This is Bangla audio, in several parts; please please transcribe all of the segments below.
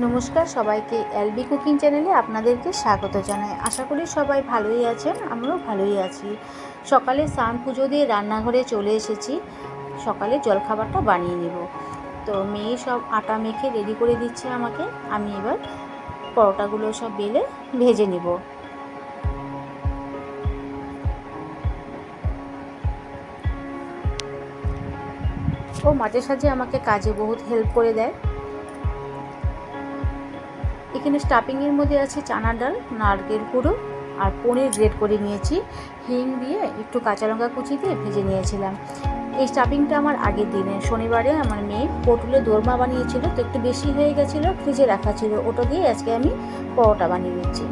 নমস্কার সবাইকে এলবি কুকিং চ্যানেলে আপনাদেরকে স্বাগত জানাই। আশা করি সবাই ভালোই আছেন আমরাও ভালোই আছি। সকালে স্নান পুজো দিয়ে রান্নাঘরে চলে এসেছি, সকালে জলখাবারটা বানিয়ে নেব। তো মেয়ে সব আটা মেখে রেডি করে দিচ্ছে আমাকে, আমি এবার পরোটাগুলো সব বেলে ভেজে নেব। ও মাঝে সাঝে আমাকে কাজে বহুত হেল্প করে দেয়। এখানে স্টাফিংয়ের মধ্যে আছে চানা ডাল, নারকেল কুড়ো আর পনির গ্রেড করে নিয়েছি। হিং দিয়ে একটু কাঁচা লঙ্কা কুচি দিয়ে ভেজে নিয়েছিলাম। এই স্টাফিংটা আমার আগের দিনে, শনিবারে আমার মেয়ে পটুলে দোরমা বানিয়েছিল, তো একটু বেশি হয়ে গেছিল, ফ্রিজে রাখা ছিল। ওটা দিয়ে আজকে আমি পরোটা বানিয়ে নিচ্ছি।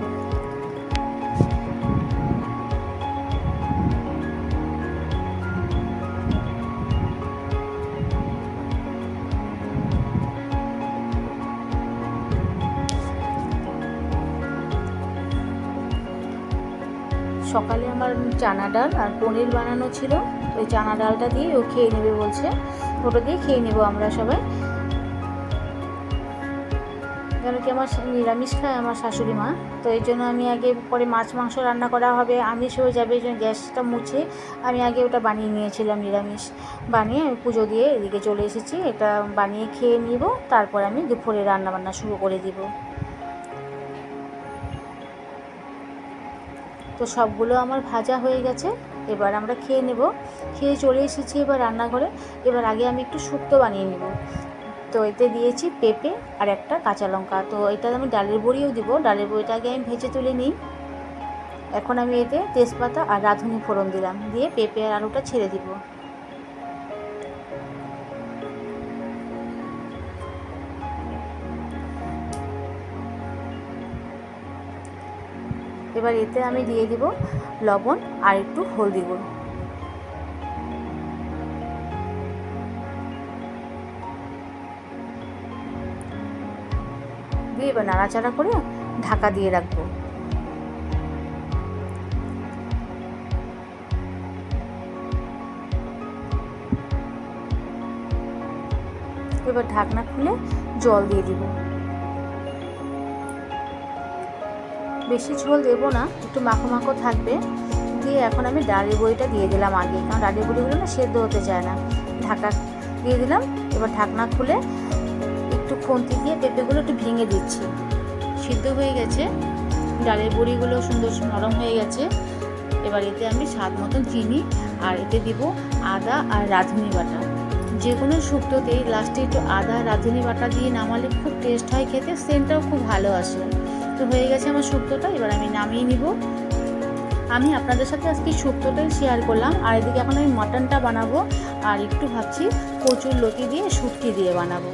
সকালে আমার চানা ডাল আর পনির বানানো ছিল। ওই চানা ডালটা দিয়ে ও খেয়ে নেবে বলছে। ওটা দিয়ে খেয়ে নেব আমরা সবাই। কেন কি আমার নিরামিষ খায় আমার শাশুড়ি মা। তো এই জন্য আমি আগে পরে মাছ, মাংস রান্না করা হবে। আমিষ হয়ে যাবে, এই জন্য গ্যাসটা মুছে আমি আগে ওটা বানিয়ে নিয়েছিলাম নিরামিষ। বানিয়ে আমি পুজো দিয়ে এদিকে চলে এসেছি। এটা বানিয়ে খেয়ে নিব। তারপর আমি দুপুরে রান্না বান্না শুরু করে দিব। তো সবগুলো আমার ভাজা হয়ে গেছে। এবার আমরা খেয়ে নেব। খেয়ে চলে এসেছি এবার রান্নাঘরে। এবার আগে আমি একটু শুক্তো বানিয়ে নেব। তো এতে দিয়েছি পেঁপে আর একটা কাঁচা লঙ্কা। তো এটা আমি ডালের বড়িও দিব। ডালের বড়িটা আগে আমি ভেজে তুলে নিই। এখন আমি এতে তেজপাতা আর রাঁধুনি ফোড়ন দিলাম। দিয়ে পেঁপে আর আলুটা ছেড়ে দিব। এবার এতে আমি দিয়ে দিব লবণ আর একটু হলদি গুঁড়ো। দিয়ে এবার নাড়াচাড়া করে ঢাকা দিয়ে রাখব। এবার ঢাকনা খুলে জল দিয়ে দিব। বেশি ঝোল দেবো না, একটু মাখো মাখো থাকবে। দিয়ে এখন আমি ডালের বড়িটা দিয়ে দিলাম আগে, কারণ ডালের বড়িগুলো না সেদ্ধ হতে চায় না। ঢাকা দিয়ে দিলাম, এবার ঢাকনা খুলে একটু খুন্তি দিয়ে পেঁপেগুলো একটু ভেঙে দিচ্ছি। সিদ্ধ হয়ে গেছে, ডালের বড়িগুলো সুন্দর নরম হয়ে গেছে। এবার এতে আমি স্বাদ মতন চিনি আর এতে দিব আদা আর রাঁধুনি বাটা। যে কোনো শুক্তোতেই লাস্টে একটু আদা রাঁধুনি বাটা দিয়ে নামালে খুব টেস্ট হয় খেতে, সেন্টটাও খুব ভালো আসে। তো হয়ে গেছে আমার শুক্তোটা এবার আমি নামিয়ে নিব। আমি আপনাদের সাথে আজকে শুক্তোটাই শেয়ার করলাম। আর এদিকে এখন আমি মাটনটা বানাবো, আর একটু ভাবছি কচুর লতি দিয়ে শুটকি দিয়ে বানাবো।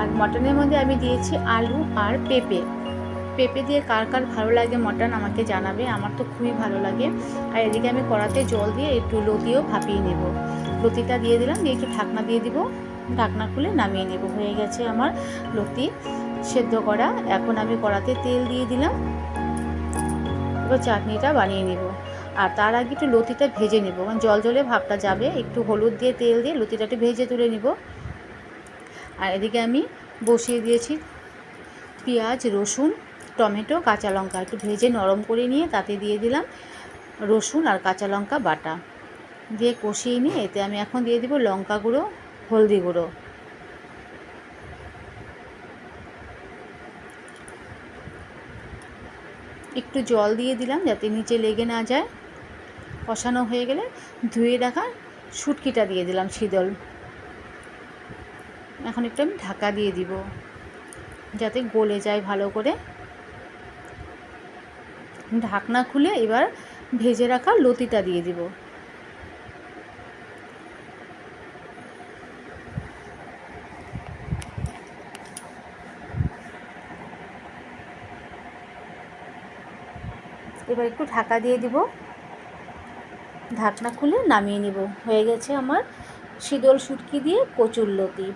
আর মটনের মধ্যে আমি দিয়েছি আলু আর পেঁপে। পেঁপে দিয়ে কার কার ভালো লাগে মটন আমাকে জানাবে, আমার তো খুবই ভালো লাগে। আর এদিকে আমি কড়াতে জল দিয়ে একটু লতিও ভাপিয়ে নেব। লতিটা দিয়ে দিলাম, দিয়ে একটু ঢাকনা দিয়ে দিব। ঢাকনা খুলে নামিয়ে নেব, হয়ে গেছে আমার লতি সেদ্ধ করা। এখন আমি কড়াতে তেল দিয়ে দিলাম। এবার চাটনিটা বানিয়ে নেব। আর তার আগে একটু লতিটা ভেজে নেব। কারণ জল জলে ভাবটা যাবে, একটু হলুদ দিয়ে তেল দিয়ে লতিটা একটু ভেজে তুলে নেব। আর এদিকে আমি বসিয়ে দিয়েছি পেঁয়াজ, রসুন টমেটো, কাঁচা লঙ্কা একটু ভেজে নরম করে নিয়ে তাতে দিয়ে দিলাম রসুন আর কাঁচা লঙ্কা বাটা। দিয়ে কষিয়ে নিয়ে এতে আমি এখন দিয়ে দিব লঙ্কা গুঁড়ো, হলদি গুঁড়ো। একটু জল দিয়ে দিলাম যাতে নিচে লেগে না যায়। কষানো হয়ে গেলে ধুয়ে রাখা শুটকিটা দিয়ে দিলাম শীতল। এখন একটু আমি ঢাকা দিয়ে দিব যাতে গলে যায় ভালো করে। ঢাকনা খুলে এবার ভেজে রাখা লতিটা দিয়ে দিব। এবার একটু ঢাকা দিয়ে দিব। ঢাকনা খুলে নামিয়ে নিব। হয়ে গেছে আমার শীতল শুটকি দিয়ে কচুর লতি।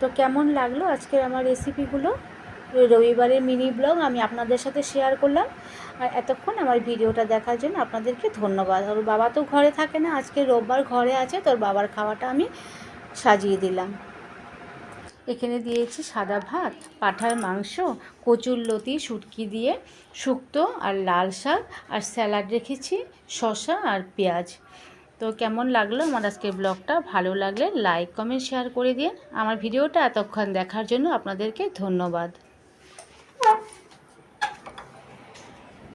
তো কেমন লাগল আজকের আমার রেসিপিগুলো রবিবারের মিনি ব্লগ আমি আপনাদের সাথে শেয়ার করলাম। আর এতক্ষণ আমার ভিডিওটা দেখার জন্য আপনাদেরকে ধন্যবাদ। ওর বাবা তো ঘরে থাকে না, আজকে রোববার ঘরে আছে, তোর বাবার খাওয়াটা আমি সাজিয়ে দিলাম। এখানে দিয়েছি সাদা ভাত, পাঠার মাংস, কচুর লতি, শুটকি দিয়ে শুক্তো আর লাল শাক, আর স্যালাড রেখেছি, শসা আর পেঁয়াজ। তো কেমন লাগল আমার আজকের ব্লগটা? ভালো লাগলে লাইক, কমেন্ট শেয়ার করে দিন। আমার ভিডিওটা এতক্ষণ দেখার জন্য আপনাদেরকে ধন্যবাদ।